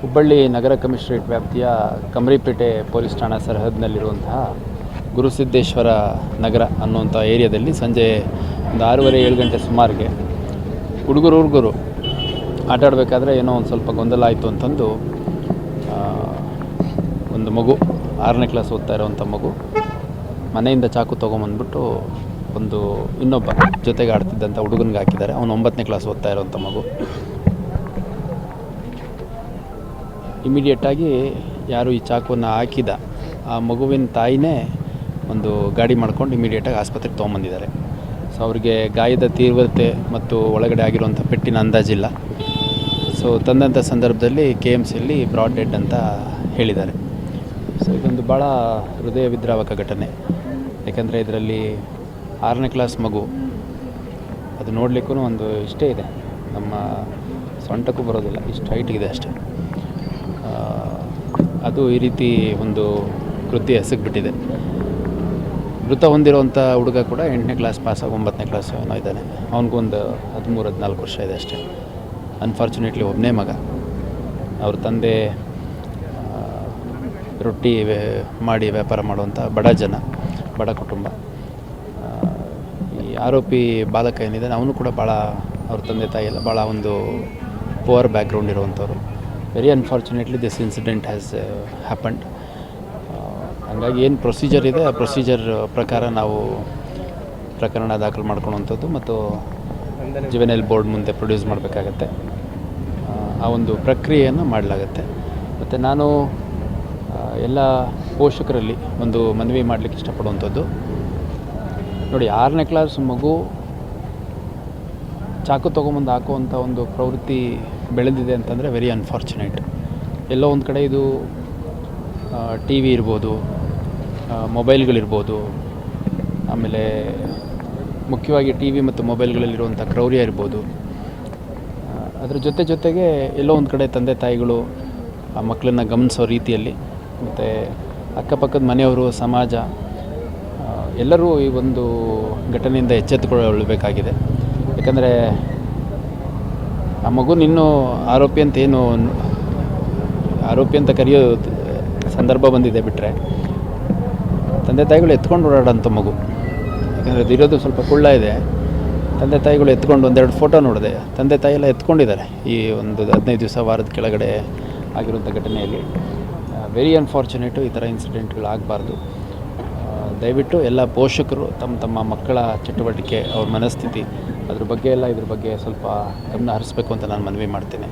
ಹುಬ್ಬಳ್ಳಿ ನಗರ commissionerate ವ್ಯಾಪ್ತಿಯ ಕಮರಿಪೇಟೆ police ಠಾಣಾ ಸರಹದ್ನಲ್ಲಿರುವಂತಹ ಗುರುಸಿದ್ದೇಶ್ವರ ನಗರ ಅನ್ನುವಂಥ ಏರಿಯಾದಲ್ಲಿ ಸಂಜೆ ಒಂದು ಆರೂವರೆ, ಏಳು ಗಂಟೆ ಸುಮಾರಿಗೆ ಹುಡುಗರು ಹುಡುಗರು ಆಟ ಆಡಬೇಕಾದ್ರೆ ಏನೋ ಒಂದು ಸ್ವಲ್ಪ ಗೊಂದಲ ಆಯಿತು ಅಂತಂದು ಒಂದು ಮಗು, ಆರನೇ ಕ್ಲಾಸ್ ಓದ್ತಾ ಇರೋವಂಥ ಮಗು ಮನೆಯಿಂದ ಚಾಕು ತೊಗೊಂಬಂದ್ಬಿಟ್ಟು ಒಂದು ಇನ್ನೊಬ್ಬ ಜೊತೆಗೆ ಆಡ್ತಿದ್ದಂಥ ಹುಡುಗನಿಗೆ ಹಾಕಿದ್ದಾರೆ. ಅವನು ಒಂಬತ್ತನೇ ಕ್ಲಾಸ್ ಓದ್ತಾ ಇರೋವಂಥ ಮಗು. ಇಮಿಡಿಯೇಟಾಗಿ ಯಾರು ಈ ಚಾಕುವನ್ನು ಹಾಕಿದ ಆ ಮಗುವಿನ ತಾಯಿನೇ ಒಂದು ಗಾಡಿ ಮಾಡ್ಕೊಂಡು ಇಮಿಡಿಯೇಟಾಗಿ ಆಸ್ಪತ್ರೆಗೆ ತೊಗೊಂಬಂದಿದ್ದಾರೆ. ಸೊ ಅವರಿಗೆ ಗಾಯದ ತೀವ್ರತೆ ಮತ್ತು ಒಳಗಡೆ ಆಗಿರುವಂಥ ಪೆಟ್ಟಿನ ಅಂದಾಜಿಲ್ಲ ಸೊ ತಂದಂಥ ಸಂದರ್ಭದಲ್ಲಿ ಕೆ ಎಂ ಸಿಯಲ್ಲಿ ಬ್ರಾಡ್ ಡೆಡ್ ಅಂತ ಹೇಳಿದ್ದಾರೆ. ಸೊ ಇದೊಂದು ಭಾಳ ಹೃದಯ ವಿದ್ರಾವಕ ಘಟನೆ. ಯಾಕೆಂದರೆ ಇದರಲ್ಲಿ ಆರನೇ ಕ್ಲಾಸ್ ಮಗು, ಅದು ನೋಡಲಿಕ್ಕೂ ಒಂದು ಇಷ್ಟೇ ಇದೆ. ನಮ್ಮ ಸೊಂಟಕ್ಕೂ ಬರೋದಿಲ್ಲ, ಇಷ್ಟು ಇದೆ ಅಷ್ಟೇ. ಅದು ಈ ರೀತಿ ಒಂದು ಕೃತಿ ಎಸಗಿಬಿಟ್ಟಿದೆ. ಮೃತ ಹೊಂದಿರುವಂಥ ಹುಡುಗ ಕೂಡ ಎಂಟನೇ ಕ್ಲಾಸ್ ಪಾಸಾಗಿ ಒಂಬತ್ತನೇ ಕ್ಲಾಸ್ ಏನೋ ಇದ್ದಾನೆ. ಅವನಿಗೊಂದು ಹದಿಮೂರು ಹದಿನಾಲ್ಕು ವರ್ಷ ಇದೆ ಅಷ್ಟೇ. ಅನ್ಫಾರ್ಚುನೇಟ್ಲಿ ಒಬ್ಬನೇ ಮಗ. ಅವ್ರ ತಂದೆ ರೊಟ್ಟಿ ಮಾಡಿ ವ್ಯಾಪಾರ ಮಾಡುವಂಥ ಬಡ ಜನ, ಬಡ ಕುಟುಂಬ. ಈ ಆರೋಪಿ ಬಾಲಕ ಏನಿದ್ದಾನೆ, ಅವನು ಕೂಡ ಭಾಳ, ಅವ್ರ ತಂದೆ ತಾಯಿ ಎಲ್ಲ ಭಾಳ ಒಂದು poor background ಇರುವಂಥವ್ರು. Very unfortunately this incident has happened ಹಂಗಾಗಿ ಏನು ಪ್ರೊಸೀಜರ್ ಇದೆ, ಆ ಪ್ರೊಸೀಜರ್ ಪ್ರಕಾರ ನಾವು ಪ್ರಕರಣ ದಾಖಲು ಮಾಡ್ಕೊಳ್ಳುವಂಥದ್ದು ಮತ್ತು ಜುವೆನೈಲ್ ಬೋರ್ಡ್ ಮುಂದೆ ಪ್ರೊಡ್ಯೂಸ್ ಮಾಡಬೇಕಾಗತ್ತೆ. ಆ ಒಂದು ಪ್ರಕ್ರಿಯೆಯನ್ನು ಮಾಡಲಾಗತ್ತೆ. ಮತ್ತು ನಾನು ಎಲ್ಲ ಪೋಷಕರಲ್ಲಿ ಒಂದು ಮನವಿ ಮಾಡಲಿಕ್ಕೆ ಇಷ್ಟಪಡುವಂಥದ್ದು. ನೋಡಿ, ಆರನೇ ಕ್ಲಾಸ್ ಮಗು ಚಾಕು ತೊಗೊಂಬಂದು ಹಾಕುವಂಥ ಒಂದು ಪ್ರವೃತ್ತಿ ಬೆಳೆದಿದೆ ಅಂತಂದರೆ ವೆರಿ ಅನ್ಫಾರ್ಚುನೇಟ್ ಎಲ್ಲೋ ಒಂದು ಕಡೆ ಇದು ಟಿ ವಿ ಇರ್ಬೋದು ಮೊಬೈಲ್ಗಳಿರ್ಬೋದು ಆಮೇಲೆ ಮುಖ್ಯವಾಗಿ ಟಿ ವಿ ಮತ್ತು ಮೊಬೈಲ್ಗಳಲ್ಲಿರುವಂಥ ಕ್ರೌರ್ಯ ಇರ್ಬೋದು. ಅದ್ರ ಜೊತೆ ಜೊತೆಗೆ ಎಲ್ಲೋ ಒಂದು ಕಡೆ ತಂದೆ ತಾಯಿಗಳು, ಆ, ಮಕ್ಕಳನ್ನ ಗಮನಿಸೋ ರೀತಿಯಲ್ಲಿ, ಮತ್ತು ಅಕ್ಕಪಕ್ಕದ ಮನೆಯವರು, ಸಮಾಜ ಎಲ್ಲರೂ ಈ ಒಂದು ಘಟನೆಯಿಂದ ಎಚ್ಚೆತ್ತುಕೊಳ್ಳಬೇಕಾಗಿದೆ. ಯಾಕಂದರೆ ಆ ಮಗುನ ಇನ್ನೂ ಆರೋಪಿ ಅಂತ ಏನು ಆರೋಪಿ ಅಂತ ಕರೆಯೋ ಸಂದರ್ಭ ಬಂದಿದೆ ಬಿಟ್ಟರೆ ತಂದೆ ತಾಯಿಗಳು ಎತ್ಕೊಂಡು ಓಡಾಡೋಂಥ ಮಗು. ಯಾಕಂದರೆ ಇರೋದು ಸ್ವಲ್ಪ ಕುಳ್ಳ ಇದೆ. ತಂದೆ ತಾಯಿಗಳು ಎತ್ಕೊಂಡು ಒಂದೆರಡು ಫೋಟೋ ನೋಡಿದೆ. ತಂದೆ ತಾಯಿ ಎಲ್ಲ ಎತ್ಕೊಂಡಿದ್ದಾರೆ ಈ ಒಂದು ಹದಿನೈದು ದಿವಸ ವಾರದ ಕೆಳಗಡೆ ಆಗಿರುವಂಥ ಘಟನೆಯಲ್ಲಿ. ವೆರಿ ಅನ್ಫಾರ್ಚುನೇಟು ಈ ಥರ ಇನ್ಸಿಡೆಂಟ್ಗಳು ಆಗಬಾರ್ದು ದಯವಿಟ್ಟು ಎಲ್ಲ ಪೋಷಕರು, ತಮ್ಮ ತಮ್ಮ ಮಕ್ಕಳ ಚಟುವಟಿಕೆ, ಅವ್ರ ಮನಸ್ಥಿತಿ, ಅದ್ರ ಬಗ್ಗೆ ಎಲ್ಲ ಇದ್ರ ಬಗ್ಗೆ ಸ್ವಲ್ಪ ಗಮನ ಹರಿಸ್ಬೇಕು ಅಂತ ನಾನು ಮನವಿ ಮಾಡ್ತೇನೆ.